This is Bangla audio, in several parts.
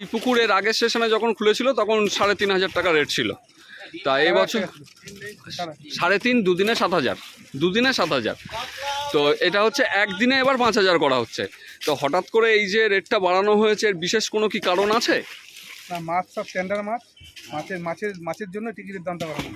এই পুকুরের আগের সেশনে যখন খুলেছিল তখন সাড়ে তিন হাজার টাকা রেট ছিল। তা এই বছর সাড়ে তিন দুদিনে সাত হাজার। দুদিনে সাত হাজার। তো এটা হচ্ছে একদিনে এবার পাঁচ হাজার করা হচ্ছে। তো হঠাৎ করে এই যে রেটটা বাড়ানো হয়েছে এর বিশেষ কোনো কি কারণ আছে? না মাছ সব টেন্ডার মাছ। মাছের মাছের মাছের জন্য টিকিটের দামটা বাড়ানো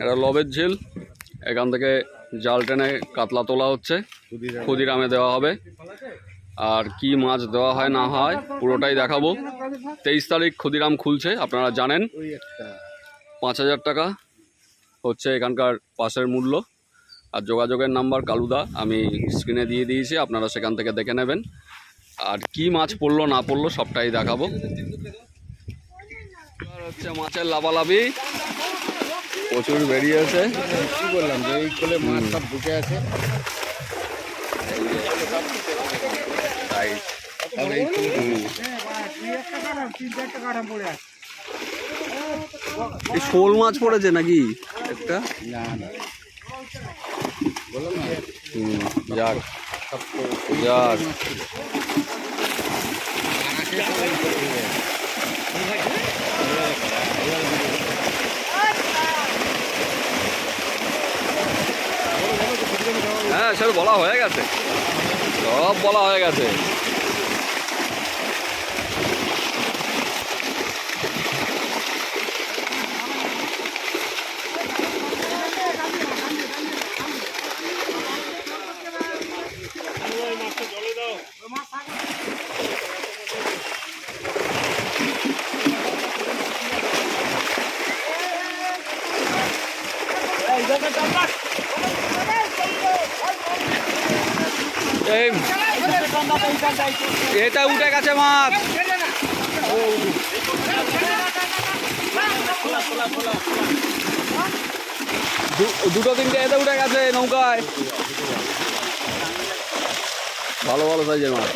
এটা লবের ঝিল। এখান থেকে জাল টেনে কাতলা তোলা হচ্ছে। ক্ষুদিরামে দেওয়া হবে। আর কি মাছ দেওয়া হয়, না হয়, পুরোটাই দেখাবো। তেইশ তারিখ ক্ষুদিরাম খুলছে, আপনারা জানেন। পাঁচ হাজার টাকা হচ্ছে এখানকার পাশের মূল্য। আর যোগাযোগের নাম্বার কালুদা, আমি স্ক্রিনে দিয়ে দিয়েছি, আপনারা সেখান থেকে দেখে নেবেন। আর কি মাছ পড়ল, না পড়ল, সবটাই দেখাবো। হচ্ছে মাছের লাভালাভি। প্রচুর বেরিয়েছে কি বললাম যে এই কোলে মাছ সব ঢুকে আছে। এই শোল মাছ পড়েছে নাকি একটা? না না। বললাম যাক। যাক। সব বলা হয়ে গেছে। সব বলা হয়ে গেছে। এই এটা উঠে গেছে মাছ দু- দুটো তিনটে এতে উঠে গেছে নৌকায়। ভালো ভালো সাইজের মাছ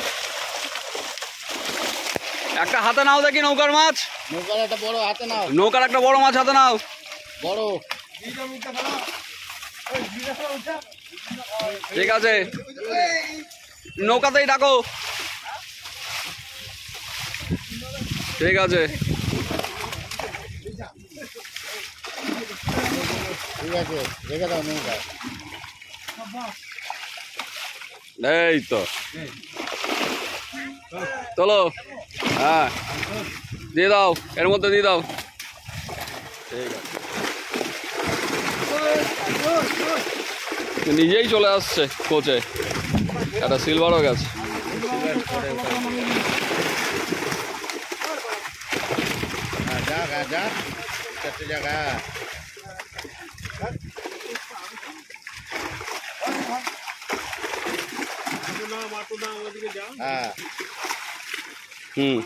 একটা হাতে নাও দেখি নৌকার মাছ। নৌকার একটা বড় হাতে নাও। নৌকার একটা বড় মাছ হাতে নাও। বড়। ঠিক আছে। নৌকাতেই ডাকো ঠিক আছে। ঠিক আছে রেখে দাও নৌকা। এই তো। চলো হ্যাঁ। দিয়ে দাও এর মধ্যে দিয়ে দাও ঠিক আছে নিজেই চলে আসছে কোচে। একটা সিলভারও গেছে। হুম।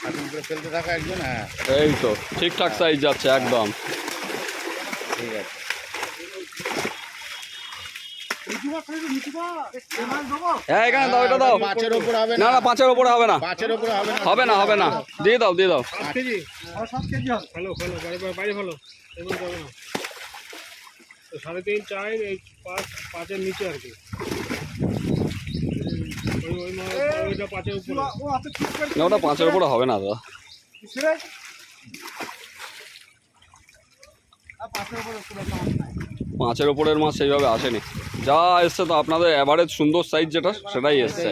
খাটুন থাকা একজন হ্যাঁ। এই তো ঠিকঠাক সাইজ যাচ্ছে একদম। ঠিক আছে। হ্যাঁ এখানে দাও এটা দাও। পাঁচের ওপর হবে না। না না পাঁচের ওপরে হবে না। পাঁচের ওপর হবে না। হবে না হবে না। দিয়ে দাও দিয়ে দাও। ভালো ভালো বাইরে বাইরে ভালো। এগুলো যাবে না। সাড়ে তিন চার এই পাঁচ পাঁচের নিচে আর কি। উপরে। না ওটা পাঁচের ওপরে হবে না দাদা। পাঁচের ওপরের মাছ সেইভাবে আসেনি। যা এসছে তো আপনাদের অ্যাভারেজ সুন্দর সাইজ যেটা সেটাই এসছে।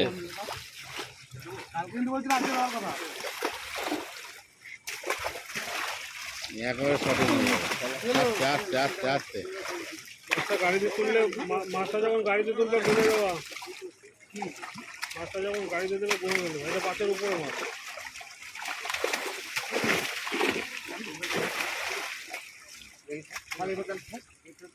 গাড়িতে তুললে মাছটা যখন গাড়িতে তুলবে গুনে দেওয়া মাছটা যখন গাড়িতে তুলে গুনে দেবে। এটা পাঁচের উপরে মাছ।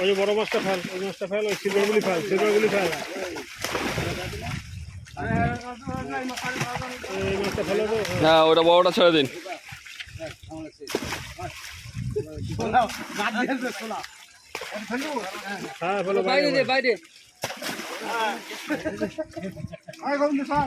ওই যে বড় মাছটা ফেল ওই মাছটা ফেল ওই সিলভারগুলি ফেল সিলভারগুলি ফেল। মাছটা ওটা বড়টা ছেড়ে দিন। হ্যাঁ ফেলো বাইরে বাইরে আয় গোবিন্দ স্যার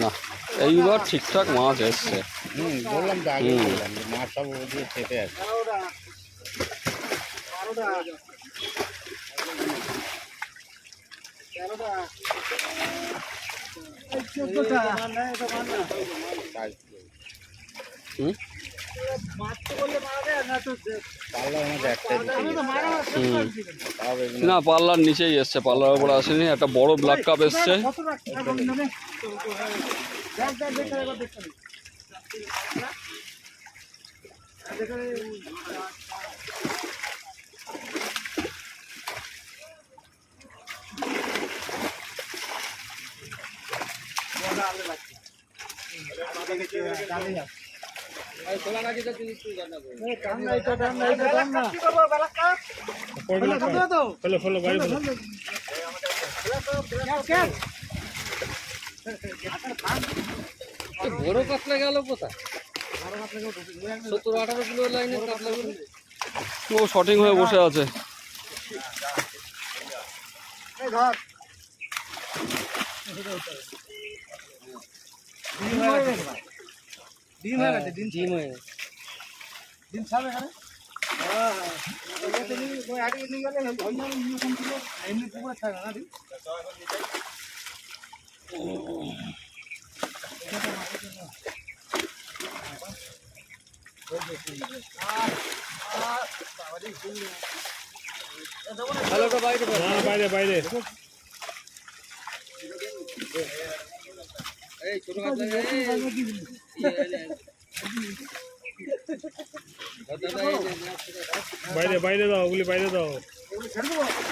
না এইবার ঠিকঠাক মাছ এসছে। হুম বললাম তো আগে। বললাম মাছ সব ওদিকে হুম? না পাল্লার নিচেই এসছে পাল্লার উপরে আসেনি একটা বড় ব্ল্যাক কাপ এসছে। বাইরে ফেলো বড় কাতলা গেল কোথায়? সত্তর আঠারো কিলো লাইনের কাতলাগুলো ও শটিং হয়ে বসে আছে। ডিম হয়ে গেছে ডিম ডিম হয়ে গেছে। ডিম ছাড়বে এখানে? কোন ছিল এমনি পুকুরে থাকবে না ডিম? ভালোটা বাইরে বাইরে। এই ছোট বাইরে বাইরে দাও ওগুলি বাইরে দাও।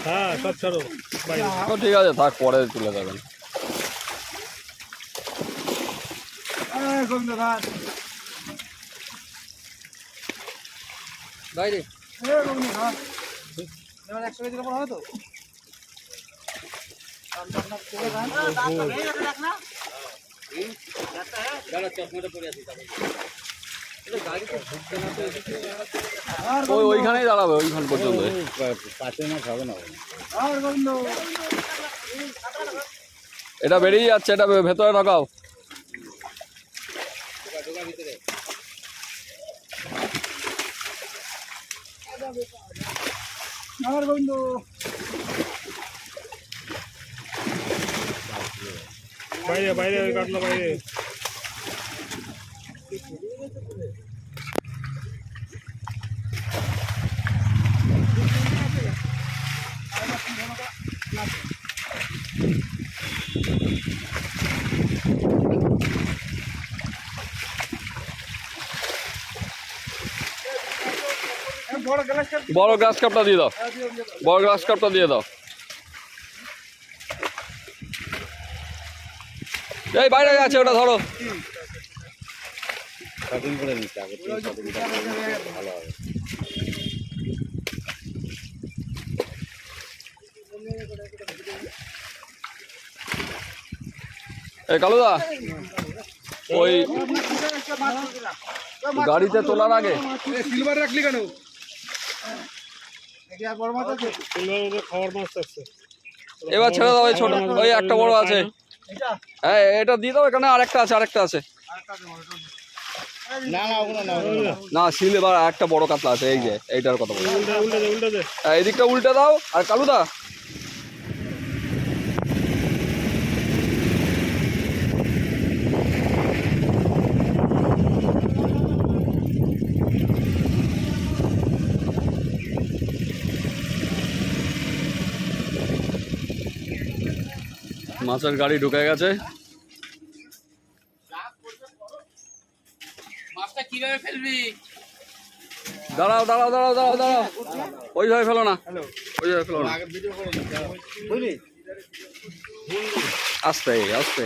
হ্যাঁ সব ছাড়ো। বাইরে। ঠিক আছে থাক পরে তুলে দেবেন। এই গোবিন্দ ঘাট বাইরে। একশো কেজির হবে তো? ওই ওইখানেই দাঁড়াবে ওইখান পর্যন্ত। এটা বেরিয়ে যাচ্ছে এটা ভেতরে ঢোকাও ঢোকা ভিতরে আর গোবিন্দ বাইরে বাইরে কাটলো বাইরে। বড় গ্লাস কাপটা দিয়ে দাও। বড় গ্লাস কাপটা দিয়ে দাও। এই বাইরে আছে ওটা ধরো। করে আগে ভালো হবে। এই কালুদা ওই গাড়িতে তোলার আগে। সিলভার রাখলি কেন? এবার ছেড়ে দাও ওই ছোট ওই একটা বড় আছে। হ্যাঁ এটা দিয়ে দাও এখানে আরেকটা আছে আরেকটা আছে। না না ওগুলো না ওগুলো না। না সিল এবার একটা বড় কাতলা আছে এই যে এইটার কথা বলছি। উল্টে উল্টে দে উল্টে দে। হ্যাঁ, এদিকটা উল্টে দাও আর কালুদা মাছের গাড়ি ঢুকে গেছে। মাছটা দাঁড়াও দাঁড়াও দাঁড়াও দাঁড়াও দাঁড়াও। ওইভাবে ফেলো না। ওইভাবে ফেলো না। আগে ভিডিও করে নিচ্ছে বুঝলি? আস্তে আস্তে।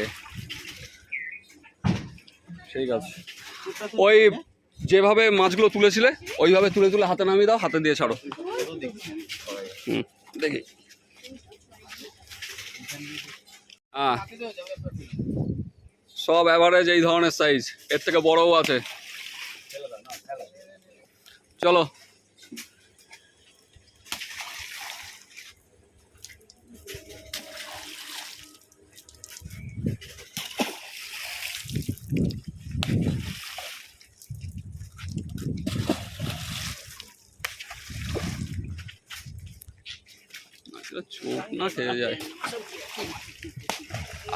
ঠিক আছে। ওই যেভাবে মাছগুলো তুলেছিলে ওইভাবে তুলে তুলে হাতে নামিয়ে দাও হাতে দিয়ে ছাড়ো। হুম দেখি। হ্যাঁ সব অ্যাভারেজ এই ধরনের সাইজ এর থেকে বড়ও আছে। চলো। চোখ না খেয়ে যায়।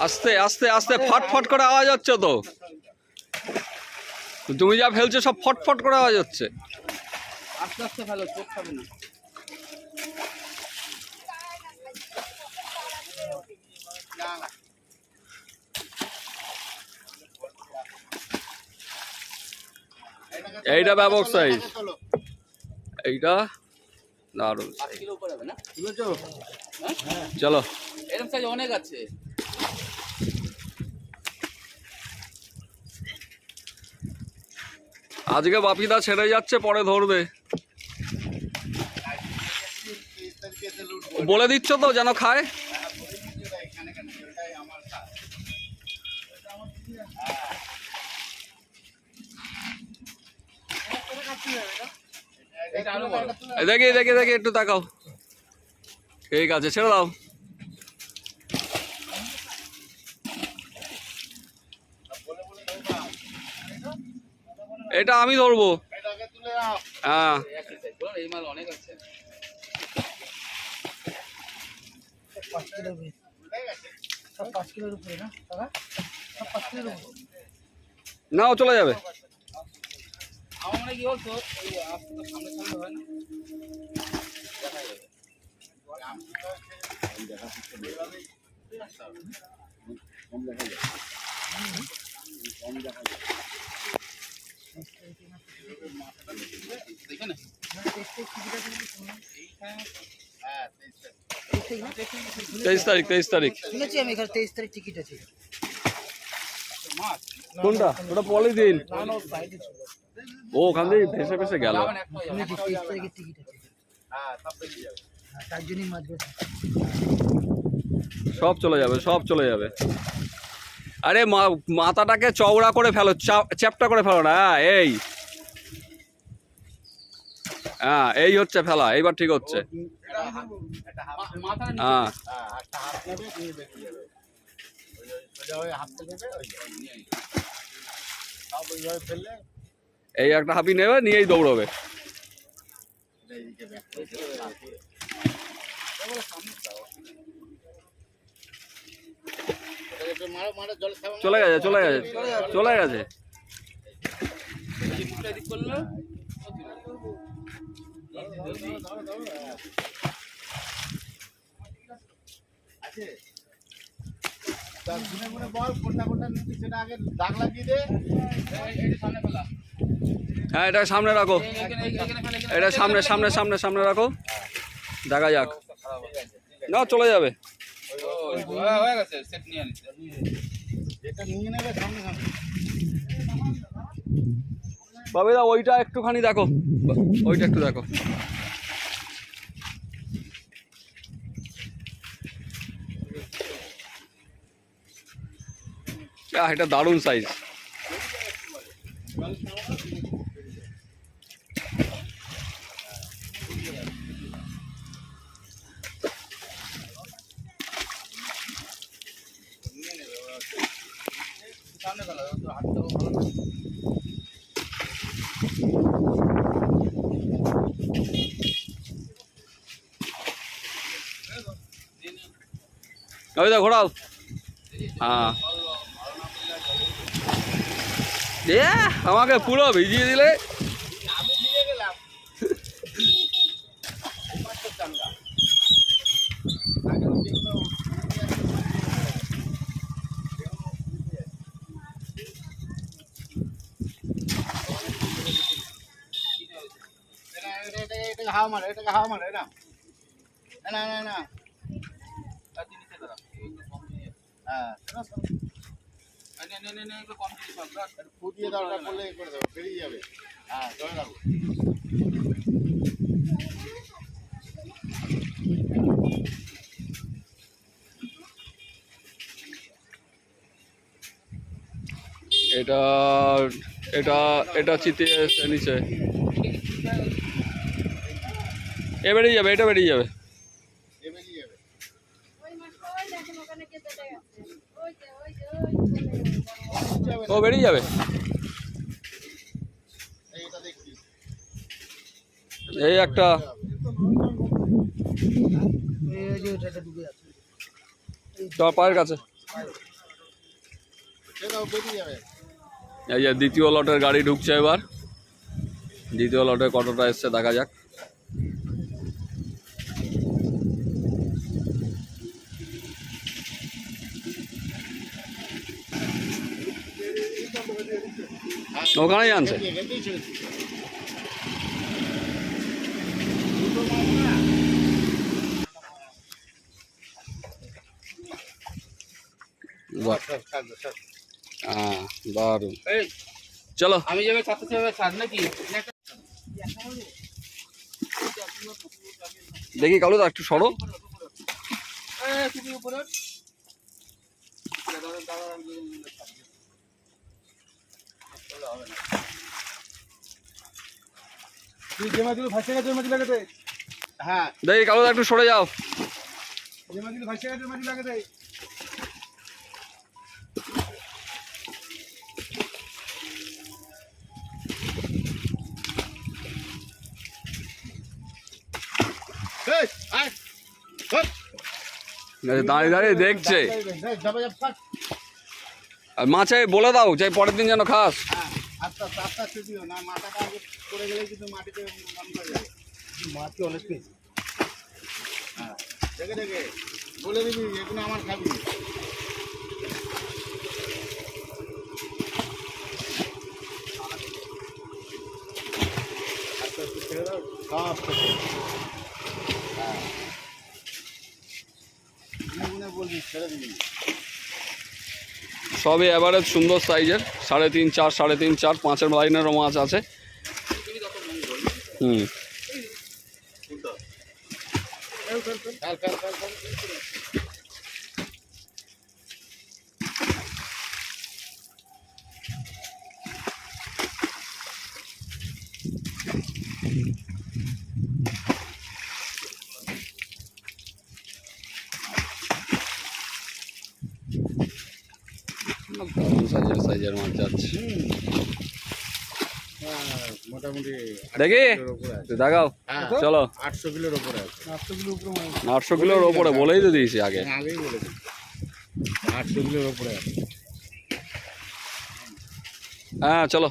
আস্তে আস্তে আস্তে ফট ফট করে আওয়াজ হচ্ছে তো। তুমি যা ফেলছো সব ফট ফট করে আওয়াজ হচ্ছে। আস্তে আস্তে ফেলো চোখ খাবে না। এইটা ব্যাপক সাইজ এইটা দারুণ চলো। এরকম সাইজ অনেক আছে। আজকে বাপিদা ছেড়ে যাচ্ছে, পরে ধরবে। বলে দিচ্ছ তো যেন খায়। দেখি দেখি দেখি, একটু তাকাও। ঠিক আছে, ছেড়ে দাও। এটা আমি ধরবো। হ্যাঁ। নাও, চলে যাবে। আমার কি বলতো ওই আস্তে তো সামনে সামনে না দেখা এখানে তেইশ তারিখ তেইশ তারিখ। শুনেছি আমি এখানে তেইশ তারিখ টিকিট আছে। কোনটা? ওটা পলিথিন। ও ওখান থেকে ভেসে ভেসে গেল। হ্যাঁ সব চলে যাবে সব চলে যাবে। আরে মাথাটাকে চওড়া করে ফেলো চ্যাপটা করে ফেলো না হ্যাঁ, এই। হ্যাঁ এই হচ্ছে ফেলা এইবার ঠিক হচ্ছে। হ্যাঁ। এই একটা হাবি নেবে নিয়েই দৌড়বে এইদিকে ব্যাক করে দেবে, রাখবে। ওটাকে একটু মারো, মারো, জলে ছাড়ো, চলে গেছে চলে গেছে চলে গেছে। হ্যাঁ এটা সামনে রাখো। এটা সামনে সামনে সামনে সামনে রাখো। দেখা যাক। না চলে যাবে। হয়ে গেছে সেট নিয়ে নিতে যেটা নিয়ে নেবে সামনে সামনে। বাবিদা ওইটা একটুখানি দেখো। ওইটা একটু দেখো। এটা দারুণ সাইজ বাবিদা ঘোরাও হ্যাঁ আমাকে পুরো ভিজিয়ে দিলে হাওয়া মারে এটাকে হাওয়া মারে এটা না না না তার জিনিসে দাঁড়া এগুলো কম দিয়ে হ্যাঁ শোনো, শোনো। নে নে নে নে এগুলো কম দিয়ে সব রাখ একটু পড়লে করে বেরিয়ে যাবে হ্যাঁ এটা এটা এটা চিতিয়ে নিচে। এ বেরিয়ে যাবে, এটা বেরিয়ে যাবে এ বেরিয়ে যাবে ওই মাছটা ওই দেখেন ওখানে কে চলে গেছে ওই যে ওই যে ওই যে চলে গেছে। যাবে ও, বেরিয়ে যাবে। এই একটা। তোমার পায়ের কাছে। এই যে দ্বিতীয় লটের গাড়ি ঢুকছে এবার। দ্বিতীয় লটে কতটা এসছে দেখা যাক। ওখানেই আনছে হ্যাঁ এই চলো আমি যাবে ছাত্র ছাড় নাকি দেখি কালো দা একটু সরো উপরে দাদা দাদা তুই যে মাছগুলো ভাসে গেছে ওই মাছ লাগাতে হ্যাঁ দেখি কালু একটু সরে যাও যে মাছগুলো ভাসে গেছে ওই মাছ লাগাতে এই, আয়, হট। এই দাঁড়িয়ে দাঁড়িয়ে দেখছে। আর মাছে বলে দাও চাই পরের দিন যেন খাস আস্তে আস্তে আস্তে আস্তে দিও না মাথাটা আগে পড়ে গেলে কিন্তু মাটিতে নষ্ট হয়ে যাবে। অনেক পেয়েছি। হ্যাঁ দেখে দেখে। বলে দিবি এগুলো আমার খাবি। দাও। সব হ্যাঁ। বলবি ছেড়ে দিবি। সবই অ্যাভারেজ সুন্দর সাইজের সাড়ে তিন, চার, সাড়ে তিন, চার, পাঁচের লাইনেরও মাছ আছে। হুম। সাইজের মাছ যাচ্ছে মোটামুটি দেখি? কিলোর উপরে আছে। দেখাও চলো। আটশো কিলোর উপরে আছে। আটশো কিলো উপরে মাছ আটশো কিলোর ওপরে বলেই তো দিয়েছি আগে। আগেই বলে আটশো কিলোর উপরে আছে। হ্যাঁ চলো।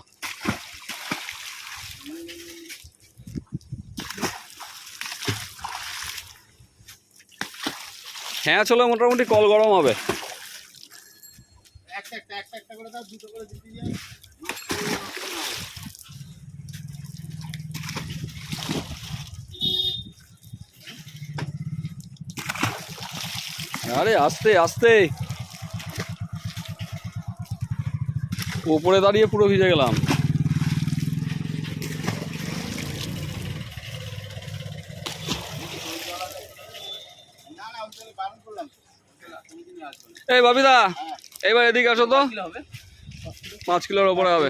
হ্যাঁ চলো মোটামুটি কল গরম হবে একটা একটা একটা একটা করে দাও আরে আস্তে আস্তে। ওপরে দাঁড়িয়ে পুরো ভিজে গেলাম? এই বাবিদা এইবার এদিকে আসো তো। পাঁচ কিলোর ওপরে হবে।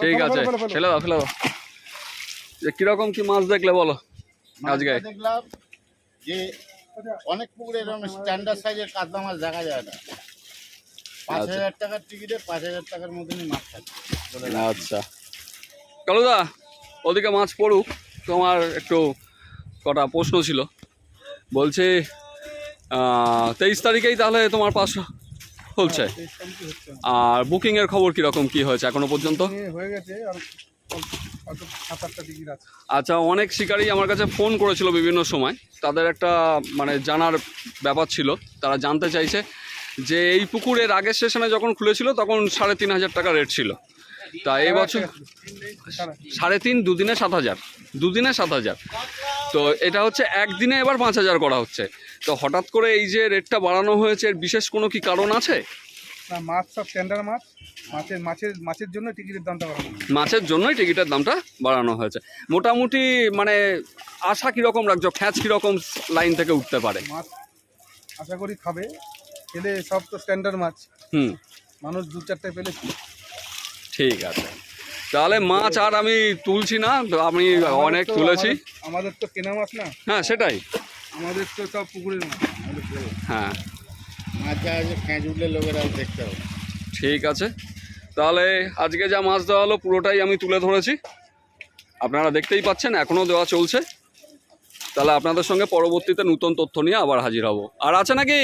ঠিক আছে। ফেলে দাও ফেলে দাও। যে কীরকম কি মাছ দেখলে বলো আজকে। দেখলাম যে অনেক পুকুরে এরকম স্ট্যান্ডার্ড সাইজের কাতলা মাছ দেখা যায় না। পাঁচ আচ্ছা। হাজার টাকার টিকিটে পাঁচ হাজার টাকার মতনই মাছ থাকে। আচ্ছা। কালুদা ওদিকে মাছ পড়ুক। তোমার একটু কটা প্রশ্ন ছিল। বলছি তেইশ তারিখেই তাহলে তোমার পাস হচ্ছে? কমটি হচ্ছে। আর বুকিংয়ের খবর কীরকম কি হয়েছে এখনও পর্যন্ত? হয়ে গেছে আর আচ্ছা অনেক শিকারী আমার কাছে ফোন করেছিল বিভিন্ন সময়। তাদের একটা মানে জানার ব্যাপার ছিল। তারা জানতে চাইছে যে এই পুকুরের আগের স্টেশনে যখন খুলেছিল তখন সাড়ে তিন হাজার টাকা রেট ছিল। তা এই বছর সাড়ে তিন দুদিনে সাত হাজার। দুদিনে সাত হাজার। তো এটা হচ্ছে একদিনে এবার পাঁচ হাজার করা হচ্ছে। তো হঠাৎ করে এই যে রেটটা বাড়ানো হয়েছে এর বিশেষ কোনো কি কারণ আছে? না মাছ সব টেন্ডার মাছ। মাছের মাছের মাছের জন্য টিকিটের দামটা বাড়ানো মাছের জন্যই টিকিটের দামটা বাড়ানো হয়েছে। মোটামুটি মানে আশা কীরকম রাখছো? খ্যাচ কীরকম লাইন থেকে উঠতে পারে? মাছ আশা করি খাবে। পেলে সব তো স্ট্যান্ডার্ড মাছ। হুম। মানুষ দু চারটে পেলে ঠিক আছে। তাহলে মাছ আর আমি তুলছি না আমি অনেক তুলেছি। আমাদের তো কেনা মাছ না। হ্যাঁ সেটাই। আমাদের তো সব পুকুরের মাছ। হ্যাঁ। মাছ যা আছে উঠলে লোকেরা দেখতে হবে। ঠিক আছে। তাহলে আজকে যা মাছ দেওয়া হলো পুরোটাই আমি তুলে ধরেছি। আপনারা দেখতেই পাচ্ছেন এখনও দেওয়া চলছে। তাহলে আপনাদের সঙ্গে পরবর্তীতে নতুন তথ্য নিয়ে আবার হাজির হব। আর আছে নাকি?